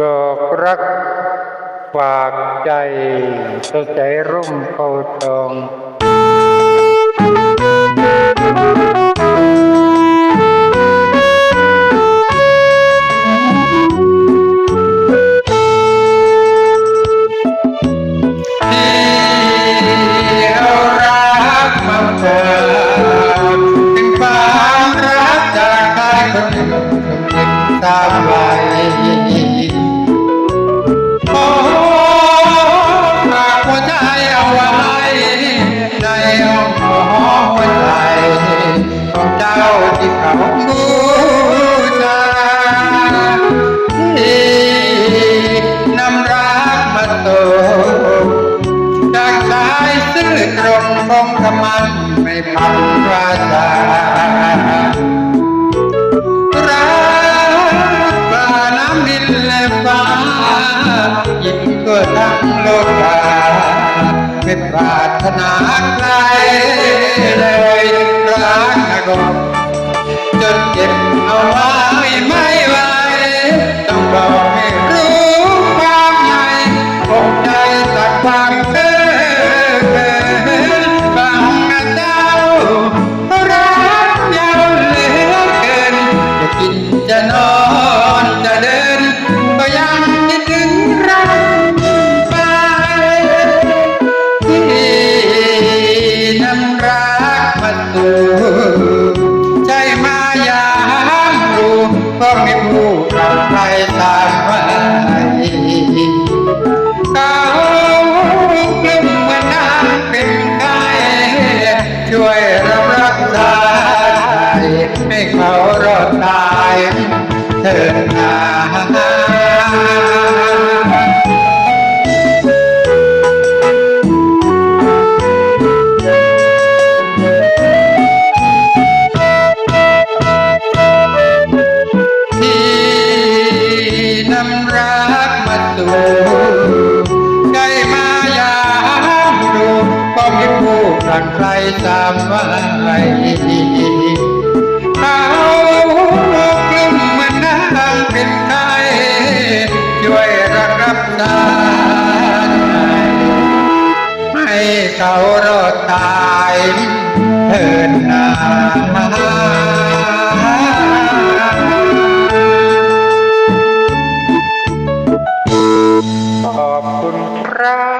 บอกรักฝากใจสดใจร่มโพทองที่เรารั ที่เขาบูชาที่นำรักมาส่งจากสายซื่อตรงคงขมันไม่พันราชารักฟ้าน้ำดินและฟ้ายิ่งกว่าทั้งโลกาไม่ปรารถนาใครเลยรักนะกง ก็ไม่ผู้กับใครตามไว้เขากลุ่มมันน้ำเป็นไข้ช่วยรับรักษาใจให้เขารอดตายเถิดนา นำรักมาสู่ใจมายามดูก็มีผู้พลังใครตามไว้เขากลุ่มมือนน้ำเป็นไข้ช่วยรักรับตาให้เขารอดตาย যারা